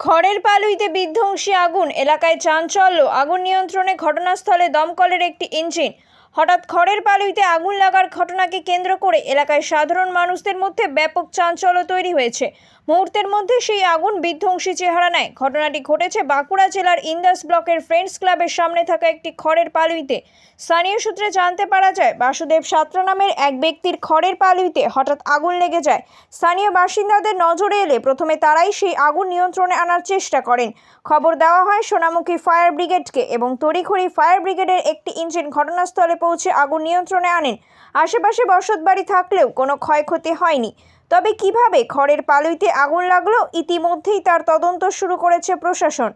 খড়ের পালুইতে বিধ্বংসী আগুন, এলাকায় চাঞ্চল্য, আগুন নিয়ন্ত্রণে ঘটনাস্থলে দমকলের একটি ইঞ্জিন। হঠাৎ খড়ের পালুইতে আগুন লাগার ঘটনাকে কেন্দ্র করে এলাকায় সাধারণ মানুষদের মধ্যে ব্যাপক চাঞ্চল্য তৈরি হয়েছে। মুহূর্তের মধ্যে সেই আগুন বিধ্বংসী চেহারা নেয়। ঘটনাটি ঘটেছে বাঁকুড়া জেলার ইন্দাস ব্লকের ফ্রেন্ডস ক্লাবের সামনে থাকা একটি খড়ের পালুইতে। স্থানীয় সূত্রে জানতে পারা যায়, বাসুদেব সাত্রা নামের এক ব্যক্তির খড়ের পালুইতে হঠাৎ আগুন লেগে যায়। স্থানীয় বাসিন্দাদের নজরে এলে প্রথমে তারাই সেই আগুন নিয়ন্ত্রণে আনার চেষ্টা করেন। খবর দেওয়া হয়, সোনামুখী ফায়ার ব্রিগেডকে এবং তড়িঘড়ি ফায়ার ব্রিগেডের একটি ইঞ্জিন ঘটনাস্থলে পৌঁছে আগুন নিয়ন্ত্রণে আনেন। আশেপাশে বসতবাড়ি থাকলেও কোনো ক্ষয়ক্ষতি হয়নি। তবে কীভাবে খড়ের পালুইতে আগুন লাগল, ইতিমধ্যেই তার তদন্ত শুরু করেছে প্রশাসন।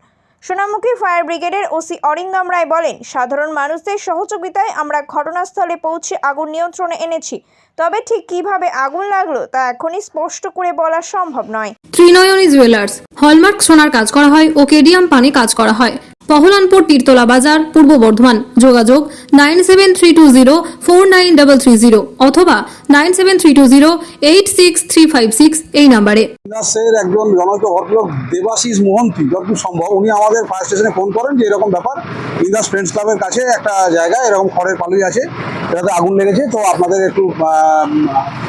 সোনামুখী ফায়ার ব্রিগেডের ওসি অরিন্দম রায় বলেন, সাধারণ মানুষদের সহযোগিতায় আমরা ঘটনাস্থলে পৌঁছে আগুন নিয়ন্ত্রণে এনেছি। তবে ঠিক কীভাবে আগুন লাগল, তা এখনই স্পষ্ট করে বলা সম্ভব নয়। ত্রিনয়নী জুয়েলার্স, হলমার্ক সোনার কাজ করা হয় ও কেডিয়াম পানি কাজ করা হয়। পহলানপুর তীরতলা বাজার, পূর্ব বর্ধমান। যোগাযোগ nine seven three two zero four nine double three zero অথবা nine seven three two zero eight six three five six এই নাম্বারে। দাসের একজন জনৈক ভদ্রলোক দেবাশিস মোহন্তি যতদূর সম্ভব উনি আমাদের ফায়ার স্টেশনে ফোন করেন যে এরকম ব্যাপার। ইন্দাস ফ্রেন্ডস ক্লাবের কাছে একটা জায়গায় এরকম খড়ের পালুই আছে এটাতে আগুন লেগেছে তো আপনাদের একটু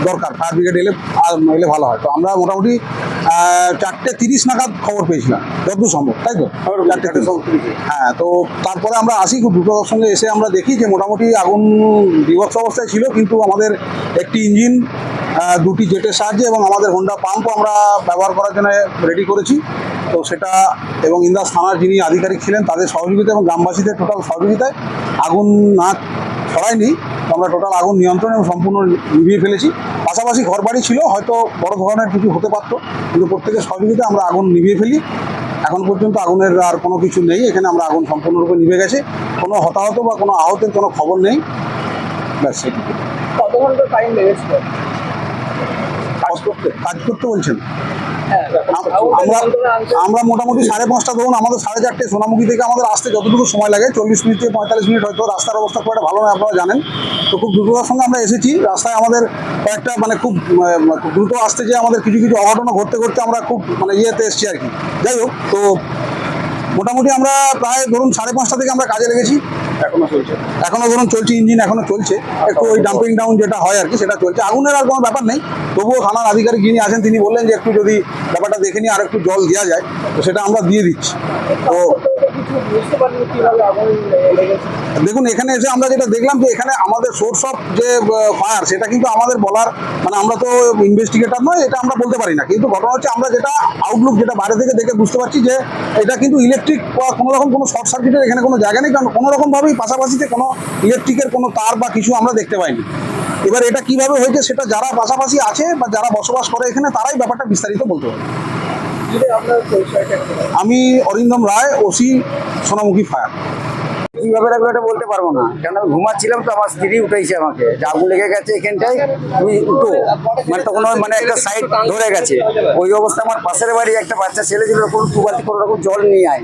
দরকার ফায়ার ব্রিগেড এলে আর এলে ভালো হয়। তো আমরা মোটামুটি চারটে তিরিশ নাগাদ খবর পেয়েছিলাম যতদূর সম্ভব তাই তো? চারটে হ্যাঁ তো তারপরে আমরা আসি খুব দ্রুততার সঙ্গে এসে আমরা দেখি যে মোটামুটি আগুন বিভৎস অবস্থায় ছিল কিন্তু আমাদের একটি ইঞ্জিন দুটি জেটের সাহায্যে এবং আমাদের হোন্ডা পাম্পও আমরা ব্যবহার করার জন্য রেডি করেছি। তো সেটা এবং ইন্দাস থানার যিনি আধিকারিক ছিলেন, তাদের সহযোগিতা এবং গ্রামবাসীদের টোটাল সহযোগিতায় আগুন না ছড়ায়নি। আমরা টোটাল আগুন নিয়ন্ত্রণ এবং সম্পূর্ণ নিভিয়ে ফেলেছি। পাশাপাশি ঘরবাড়ি ছিল, হয়তো বড় ধরনের কিছু হতে পারতো, কিন্তু প্রত্যেকের সহযোগিতায় আমরা আগুন নিভিয়ে ফেলি। এখন পর্যন্ত আগুনের আর কোনো কিছু নেই, এখানে আমরা আগুন সম্পূর্ণরূপে নিভে গেছে। কোনো হতাহত বা কোনো আহতের কোনো খবর নেই। ব্যাস সেটুকু ঘণ্টা টাইম লেগেছিল। কাজ করতে কাজ করতে বলছেন? হ্যাঁ আমরা আমরা মোটামুটি সাড়ে পাঁচটা ধরুন আমাদের সাড়ে চারটে সোনামুখী থেকে আমাদের আসতে যতটুকু সময় লাগে চল্লিশ মিনিট থেকে পঁয়তাল্লিশ মিনিট হয়তো রাস্তার অবস্থা খুব একটা ভালো নয় আপনারা জানেন। তো খুব দ্রুততার সঙ্গে আমরা এসেছি রাস্তায় আমাদের কয়েকটা মানে খুব খুব দ্রুত আসতে যে আমাদের কিছু কিছু অঘটনা ঘটতে ঘটতে আমরা খুব মানে ইয়েতে এসেছি আর কি। যাই হোক তো মোটামুটি আমরা প্রায় ধরুন সাড়ে পাঁচটা থেকে আমরা কাজে লেগেছি। এখনও চলছে। এখনও ধরুন চলছে ইঞ্জিন, এখনও চলছে। একটু ওই ডাম্পিং ডাউন যেটা হয় আর কি, সেটা চলছে। আগুনের আর কোনো ব্যাপার নেই। তবুও থানার আধিকারিক যিনি আছেন, তিনি বললেন যে একটু যদি ব্যাপারটা দেখে নিয়ে আর একটু জল দেওয়া যায়, তো সেটা আমরা দিয়ে দিচ্ছি। তো দেখুন, এখানে এসে আমরা যেটা দেখলাম যে এখানে আমাদের সোর্স অফ যে ফায়ার সেটা কিন্তু আমাদের বলার মানে আমরা তো ইনভেস্টিগেটর নয়, এটা আমরা বলতে পারি না। কিন্তু ঘটনা হচ্ছে আমরা যেটা আউটলুক যেটা বাইরে থেকে দেখে বুঝতে পারছি যে এটা কিন্তু ইলেকট্রিক বা কোনো রকম কোনো শর্ট সার্কিটের এখানে কোনো জায়গা নেই, কারণ কোনো রকমভাবেই পাশাপাশিতে কোনো ইলেকট্রিকের কোনো তার বা কিছু আমরা দেখতে পাইনি। এবার এটা কীভাবে হয়েছে সেটা যারা পাশাপাশি আছে বা যারা বসবাস করে এখানে, তারাই ব্যাপারটা বিস্তারিত বলতে পারে আমি অরিন্দম রায় ওসি সোনামুখী ফায়ার। কীভাবে রাখব এটা বলতে পারব না। কারণ আমি ঘুমাচ্ছিলাম তো আমার স্ত্রী উঠেছে আমাকে। যে আগুন লেগে গেছে এখানটায়, তুমি উঠো। মানে তখন মানে একটা সাইড ধরে গেছে। ওই অবস্থা আমার পাশের বাড়ি একটা বাচ্চা ছেলে ছিল ওরকম দু বালতি কোনো রকম জল নিয়ে আয়।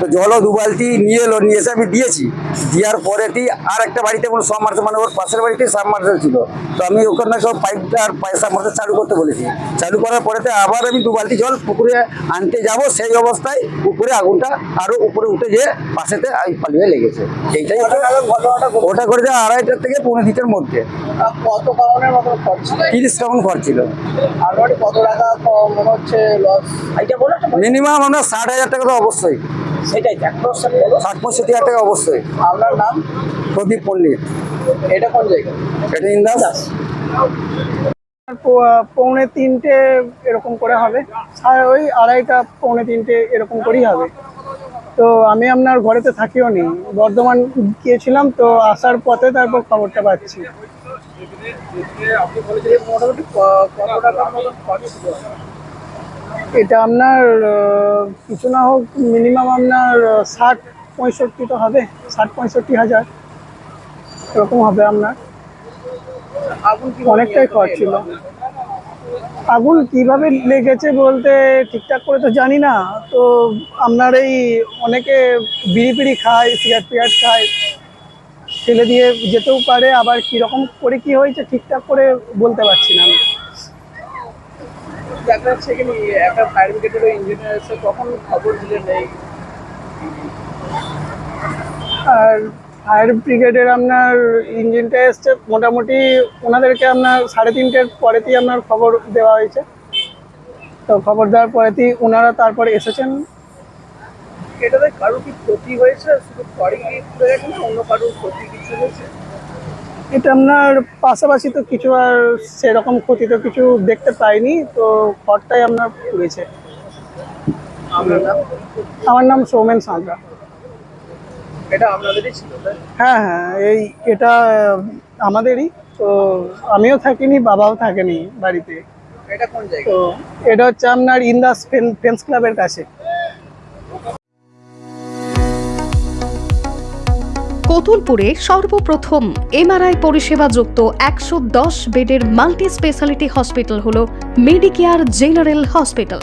তো জলও দু বালতি নিয়ে এলো, নিয়ে এসে আমি দিয়েছি। দেওয়ার পরেটি আর একটা বাড়িতে কোনো সাবমার্সেল মানে ওর পাশের বাড়িতে সাবমার্সেল ছিল। তো আমি ওখানে সব পাইপটা আর সাবমার্সেল চালু করতে বলেছি। চালু করার পরেতে আবার আমি দু বালতি জল পুকুরে আনতে যাব সেই অবস্থায় উপরে আগুনটা আরও উপরে উঠে যেয়ে পাশেতে আই পালিয়ে লেগেছে। এইটাই ঘটনাটা ঘটে- ওটা করেছে আড়াইটার থেকে পৌনে তিনটার মধ্যে। কত কারণের মতো খরচ তিরিশ কেমন খরচ ছিল। আলমারি কত টাকা মনে হচ্ছে লস এটা বলো মিনিমাম আমরা ষাট হাজার টাকা তো অবশ্যই। সেটাই ষাট পঁয়ষট্টি হাজার। টাকা অবশ্যই। আপনার নাম? প্রদীপ পল্লিত এটা কোন জায়গা? এটা ইন্দাস। পৌনে তিনটে এরকম করে হবে। ওই আড়াইটা পৌনে তিনটে এরকম করেই হবে। তো আমি আপনার ঘরেতে থাকিও নি। বর্ধমান গিয়েছিলাম তো আসার পথে তারপর খবরটা পাচ্ছি? এটা আপনার কিছু না হোক মিনিমাম আপনার ষাট পঁয়ষট্টি তো হবে, ষাট পঁয়ষট্টি হাজার। এরকম হবে আপনার। অনেকটাই খরচ ছিল। আগুন কীভাবে লেগেছে বলতে ঠিকঠাক করে তো জানি না। তো আপনার এই অনেকে বিড়ি পিড়ি খায় সিগারেট ফিগারেট খায় ফেলে দিয়ে যেতেও পারে আবার কীরকম করে কি হয়েছে ঠিকঠাক করে বলতে পারছি না আমি। আর ফায়ার ব্রিগেডের আপনার ইঞ্জিনটা এসছে। মোটামুটি ওনাদেরকে আপনার সাড়ে তিনটের পরেতেই আপনার খবর দেওয়া হয়েছে। তো খবর দেওয়ার পরেতেই ওনারা তারপরে এসেছেন। এটাতে কারও কি ক্ষতি হয়েছে? শুধু গেছে না অন্য কারোর ক্ষতি কিছু হয়েছে? এটা আপনার পাশাপাশি তো কিছু আর সেরকম ক্ষতি তো কিছু দেখতে পাইনি তো খড়টাই আপনার পুড়েছে। আমার নাম সৌমেন সাঁতরা। এটা আপনাদেরই ছিল হ্যাঁ হ্যাঁ এই এটা আমাদেরই। তো আমিও থাকিনি বাবাও থাকেনি বাড়িতে। এটা কোন জায়গা? তো এটা হচ্ছে আপনার ইন্দাস ফেন্স ক্লাবের কাছে। কতুলপুরে সর্বপ্রথম এমআরআই পরিষেবা যুক্ত একশো দশ বেডের মাল্টি স্পেশালিটি হসপিটাল হল মেডিকেয়ার জেনারেল হসপিটাল।